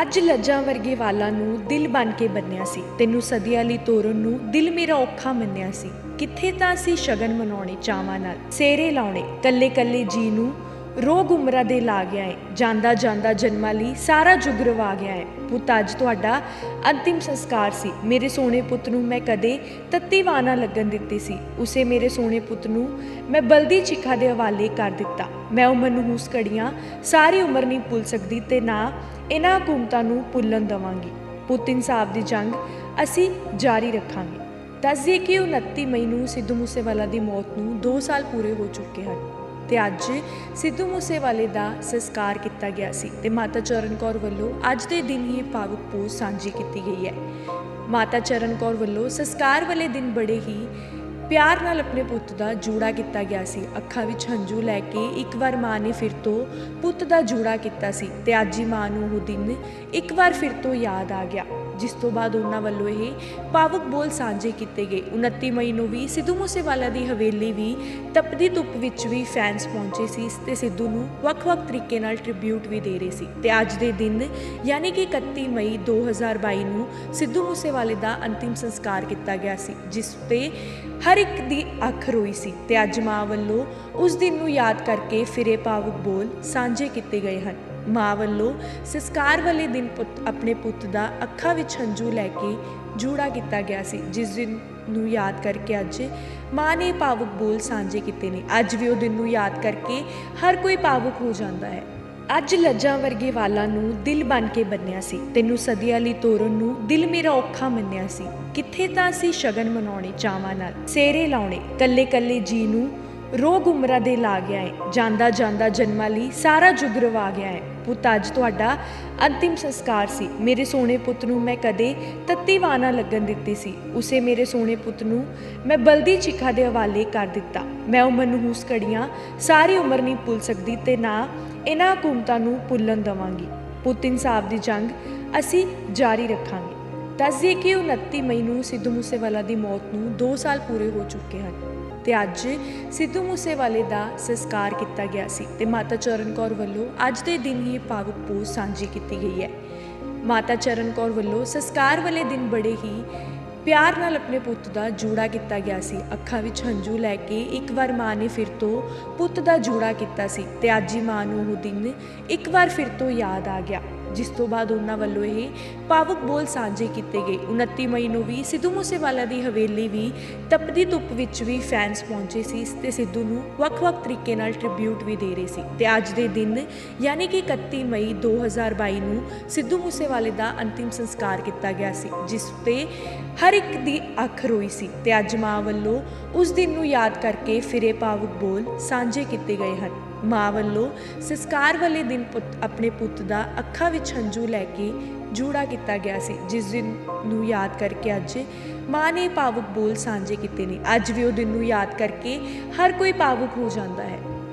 ਅੱਜ ਲੱਜਾਂ ਵਰਗੇ ਵਾਲਾਂ ਨੂੰ ਦਿਲ ਬਣ ਕੇ ਬੰਨਿਆ ਸੀ। ਤੈਨੂੰ ਸਦੀਆਂ ਲਈ ਤੋਰਨ ਨੂੰ ਦਿਲ ਮੇਰਾ ਔਖਾ ਮੰਨਿਆ ਸੀ। ਕਿੱਥੇ ਤਾਂ ਸੀ ਸ਼ਗਨ ਮਨਾਉਣੇ ਚਾਵਾਂ ਨਾਲ। ਸੇਰੇ ਲਾਉਣੇ ਕੱਲੇ ਕੱਲੇ ਜੀ ਨੂੰ ਰੋਗ ਉਮਰਾਂ ਦੇ ਲਾ ਗਿਆ ਏ, ਜਾਂਦਾ ਜਾਂਦਾ ਜਨਮਾਂ ਲਈ ਸਾਰਾ ਜੁਗ ਰਵਾ ਗਿਆ ਹੈ ਪੁੱਤ, ਅੱਜ ਤੁਹਾਡਾ ਅੰਤਿਮ ਸੰਸਕਾਰ ਸੀ। ਮੇਰੇ ਸੋਹਣੇ ਪੁੱਤ ਨੂੰ ਮੈਂ ਕਦੇ ਤੱਤੀ ਵਾਨਾ ਲੱਗਣ ਦਿੱਤੀ ਸੀ। ਉਸੇ ਮੇਰੇ ਸੋਹਣੇ ਪੁੱਤ ਨੂੰ ਮੈਂ ਬਲਦੀ ਚਿਖਾ ਦੇ ਹਵਾਲੇ ਕਰ ਦਿੱਤਾ। ਮੈਂ ਉਹ ਮਨਹੂਸ ਘੜੀਆਂ, ਸਾਰੀ ਉਮਰ ਨਹੀਂ ਭੁੱਲ ਸਕਦੀ ਤੇ ਨਾ ਇਹਨਾਂ ਹਕੂਮਤਾਂ ਨੂੰ ਭੁੱਲਣ ਦਵਾਂਗੀ। ਪੁੱਤ ਇਨਸਾਫ ਦੀ ਜੰਗ ਅਸੀਂ ਜਾਰੀ ਰੱਖਾਂਗੇ। ਦੱਸਦੇ ਕਿ 29 ਮਈ ਨੂੰ ਸਿੱਧੂ ਮੂਸੇਵਾਲਾ ਦੀ ਮੌਤ ਨੂੰ 2 ਸਾਲ ਪੂਰੇ ਹੋ ਚੁੱਕੇ ਹਨ। ਤੇ ਅੱਜ ਸਿੱਧੂ ਮੂਸੇਵਾਲੇ ਦਾ ਸੰਸਕਾਰ ਕੀਤਾ ਗਿਆ ਸੀ ਤੇ ਮਾਤਾ ਚਰਨ ਕੌਰ ਵੱਲੋਂ ਅੱਜ ਦੇ ਦਿਨ ਹੀ ਇਹ ਭਾਵੁਕ ਪੋਸਟ ਸਾਂਝੀ ਕੀਤੀ ਗਈ ਹੈ। ਮਾਤਾ ਚਰਨ ਕੌਰ ਵੱਲੋਂ ਸੰਸਕਾਰ ਵਾਲੇ ਦਿਨ ਬੜੇ ਹੀ ਪਿਆਰ ਨਾਲ ਆਪਣੇ ਪੁੱਤ ਦਾ ਜੂੜਾ ਕੀਤਾ ਗਿਆ ਸੀ। ਅੱਖਾਂ ਵਿੱਚ ਹੰਝੂ ਲੈ ਕੇ ਇੱਕ ਵਾਰ ਮਾਂ ਨੇ ਫਿਰ ਤੋਂ ਪੁੱਤ ਦਾ ਜੂੜਾ ਕੀਤਾ ਸੀ ਤੇ ਅੱਜ ਹੀ ਮਾਂ ਨੂੰ ਉਹ ਦਿਨ ਇੱਕ ਵਾਰ ਫਿਰ ਤੋਂ ਯਾਦ ਆ ਗਿਆ, ਜਿਸ ਤੋਂ ਬਾਅਦ ਉਹਨਾਂ ਵੱਲੋਂ ਇਹ ਭਾਵੁਕ ਬੋਲ ਸਾਂਝੇ ਕੀਤੇ ਗਏ। 29 ਮਈ ਨੂੰ ਵੀ ਸਿੱਧੂ ਮੂਸੇਵਾਲਾ ਦੀ ਹਵੇਲੀ ਵੀ ਤਪਦੀ ਧੁੱਪ ਵਿੱਚ ਵੀ ਫੈਨਸ ਪਹੁੰਚੇ ਸੀ ਤੇ ਸਿੱਧੂ ਨੂੰ ਵੱਖ-ਵੱਖ ਤਰੀਕੇ ਨਾਲ ਟ੍ਰਿਬਿਊਟ ਵੀ ਦੇ ਰਹੇ ਸੀ। ਤੇ ਅੱਜ ਦੇ ਦਿਨ ਯਾਨੀ ਕਿ 31 ਮਈ 2022 ਨੂੰ ਸਿੱਧੂ ਮੂਸੇਵਾਲੇ ਦਾ ਅੰਤਿਮ ਸੰਸਕਾਰ ਕੀਤਾ ਗਿਆ ਸੀ, ਜਿਸ ਤੇ ਹਰ ਹਰ ਇੱਕ ਦੀ ਅੱਖ ਰੋਈ ਸੀ ਤੇ ਅੱਜ ਮਾਂ ਵੱਲੋਂ ਉਸ ਦਿਨ ਨੂੰ ਯਾਦ ਕਰਕੇ ਫਿਰੇ ਭਾਵੁਕ ਬੋਲ ਸਾਂਝੇ ਕੀਤੇ ਗਏ ਹਨ। ਮਾਂ ਵੱਲੋਂ ਸੰਸਕਾਰ ਵਾਲੇ ਦਿਨ ਪੁੱਤ ਆਪਣੇ ਪੁੱਤ ਦਾ ਅੱਖਾਂ ਵਿੱਚ ਹੰਝੂ ਲੈ ਕੇ ਜੂੜਾ ਕੀਤਾ ਗਿਆ ਸੀ, ਜਿਸ ਦਿਨ ਨੂੰ ਯਾਦ ਕਰਕੇ ਅੱਜ ਮਾਂ ਨੇ ਭਾਵੁਕ ਬੋਲ ਸਾਂਝੇ ਕੀਤੇ ਨੇ। ਅੱਜ ਵੀ ਉਹ ਦਿਨ ਨੂੰ ਯਾਦ ਕਰਕੇ ਹਰ ਕੋਈ ਭਾਵੁਕ ਹੋ ਜਾਂਦਾ ਹੈ। ਅੱਜ ਲੱਜਾਂ ਵਰਗੇ ਵਾਲਾਂ ਨੂੰ ਦਿਲ ਬਣ ਕੇ ਬੰਨਿਆ ਸੀ। ਤੈਨੂੰ ਸਦੀਆਂ ਲਈ ਤੋਰਨ ਨੂੰ ਦਿਲ ਮੇਰਾ ਔਖਾ ਮੰਨਿਆ ਸੀ। ਕਿੱਥੇ ਤਾਂ ਸੀ ਸ਼ਗਨ ਮਨਾਉਣੇ ਚਾਵਾਂ ਨਾਲ? ਸੇਰੇ ਲਾਉਣੇ ਕੱਲੇ ਕੱਲੇ ਜੀ ਨੂੰ ਰੋਗ ਉਮਰਾਂ ਦੇ ਲਾ ਗਿਆ ਏ। ਜਾਂਦਾ ਜਾਂਦਾ ਜਨਮਾਂ ਲਈ ਸਾਰਾ ਜੁਗਰਵਾ ਗਿਆ ਏ। ਪੁੱਤ, ਅੱਜ ਤੁਹਾਡਾ ਅੰਤਿਮ ਸੰਸਕਾਰ ਸੀ। ਮੇਰੇ ਸੋਹਣੇ ਪੁੱਤ ਨੂੰ ਮੈਂ ਕਦੇ ਤੱਤੀ ਵਾਨਾ ਲੱਗਣ ਦਿੱਤੀ ਸੀ। ਉਸੇ ਮੇਰੇ ਸੋਹਣੇ ਪੁੱਤ ਨੂੰ ਮੈਂ ਬਲਦੀ ਚਿਖਾ ਦੇ ਹਵਾਲੇ ਕਰ ਦਿੱਤਾ। ਮੈਂ ਉਹ ਮਨਹੂਸ ਘੜੀਆਂ ਸਾਰੀ ਉਮਰ ਨਹੀਂ ਭੁੱਲ ਸਕਦੀ ਤੇ ਨਾ ਇਹਨਾਂ ਹਕੂਮਤਾਂ ਨੂੰ ਭੁੱਲਣ ਦਵਾਂਗੀ। ਪੁੱਤ ਇਨਸਾਫ ਦੀ ਜੰਗ ਅਸੀਂ ਜਾਰੀ ਰੱਖਾਂਗੇ। ਦੱਸਦੇ ਕਿ 29 ਮਈ ਨੂੰ ਸਿੱਧੂ ਮੂਸੇਵਾਲਾ ਦੀ ਮੌਤ ਨੂੰ 2 ਸਾਲ ਪੂਰੇ ਹੋ ਚੁੱਕੇ ਹਨ ਤੇ ਅੱਜ ਸਿੱਧੂ ਮੂਸੇਵਾਲੇ ਦਾ ਸੰਸਕਾਰ ਕੀਤਾ ਗਿਆ ਸੀ ਤੇ ਮਾਤਾ ਚਰਨ ਕੌਰ ਵੱਲੋਂ ਅੱਜ ਦੇ ਦਿਨ ਹੀ ਇਹ ਭਾਵੁਕ ਪੋਸਟ ਸਾਂਝੀ ਕੀਤੀ ਗਈ ਹੈ। ਮਾਤਾ ਚਰਨ ਕੌਰ ਵੱਲੋਂ ਸੰਸਕਾਰ ਵਾਲੇ ਦਿਨ ਬੜੇ ਹੀ ਪਿਆਰ ਨਾਲ ਆਪਣੇ ਪੁੱਤ ਦਾ ਜੂੜਾ ਕੀਤਾ ਗਿਆ ਸੀ। ਅੱਖਾਂ ਵਿੱਚ ਹੰਝੂ ਲੈ ਕੇ ਇੱਕ ਵਾਰ ਮਾਂ ਨੇ ਫਿਰ ਤੋਂ ਪੁੱਤ ਦਾ ਜੂੜਾ ਕੀਤਾ ਸੀ ਤੇ ਅੱਜ ਹੀ ਮਾਂ ਨੂੰ ਉਹ ਦਿਨ ਇੱਕ ਵਾਰ ਫਿਰ ਤੋਂ ਯਾਦ ਆ ਗਿਆ। ਜਿਸ ਤੋਂ ਬਾਅਦ ਉਹਨਾਂ ਵੱਲੋਂ ਇਹ ਭਾਵੁਕ ਬੋਲ ਸਾਂਝੇ ਕੀਤੇ ਗਏ। 29 ਮਈ ਨੂੰ ਵੀ ਸਿੱਧੂ ਮੂਸੇਵਾਲਾ ਦੀ ਹਵੇਲੀ ਵੀ ਤਪਦੀ ਧੁੱਪ ਵਿੱਚ ਵੀ ਫੈਨਸ ਪਹੁੰਚੇ ਸੀ ਤੇ ਸਿੱਧੂ ਨੂੰ ਵੱਖ-ਵੱਖ ਤਰੀਕੇ ਨਾਲ ਟ੍ਰਿਬਿਊਟ ਵੀ ਦੇ ਰਹੇ ਸੀ। ਤੇ ਅੱਜ ਦੇ ਦਿਨ ਯਾਨੀ ਕਿ 31 ਮਈ 2022 ਨੂੰ ਸਿੱਧੂ ਮੂਸੇਵਾਲੇ ਦਾ ਅੰਤਿਮ ਸੰਸਕਾਰ ਕੀਤਾ ਗਿਆ ਸੀ, ਜਿਸ ਤੇ ਹਰ ਇੱਕ ਦੀ ਅੱਖ ਰੋਈ ਸੀ। ਤੇ ਅੱਜ ਮਾਂ ਵੱਲੋਂ ਉਸ ਦਿਨ ਨੂੰ ਯਾਦ ਕਰਕੇ ਫਿਰੇ ਭਾਵੁਕ ਬੋਲ ਸਾਂਝੇ ਕੀਤੇ ਗਏ ਹਨ। ਮਾਂ ਵੱਲੋਂ ਸੰਸਕਾਰ ਵਾਲੇ ਦਿਨ ਪੁੱਤ, ਆਪਣੇ ਪੁੱਤ ਦਾ ਅੱਖਾਂ ਵਿੱਚ ਹੰਝੂ ਲੈ ਕੇ ਜੂੜਾ ਕੀਤਾ ਗਿਆ ਸੀ, ਜਿਸ ਦਿਨ ਨੂੰ ਯਾਦ ਕਰਕੇ ਅੱਜ ਮਾਂ ਨੇ ਭਾਵੁਕ ਬੋਲ ਸਾਂਝੇ ਕੀਤੇ ਨੇ। ਅੱਜ ਵੀ ਉਹ ਦਿਨ ਨੂੰ ਯਾਦ ਕਰਕੇ ਹਰ ਕੋਈ ਭਾਵੁਕ ਹੋ ਜਾਂਦਾ ਹੈ।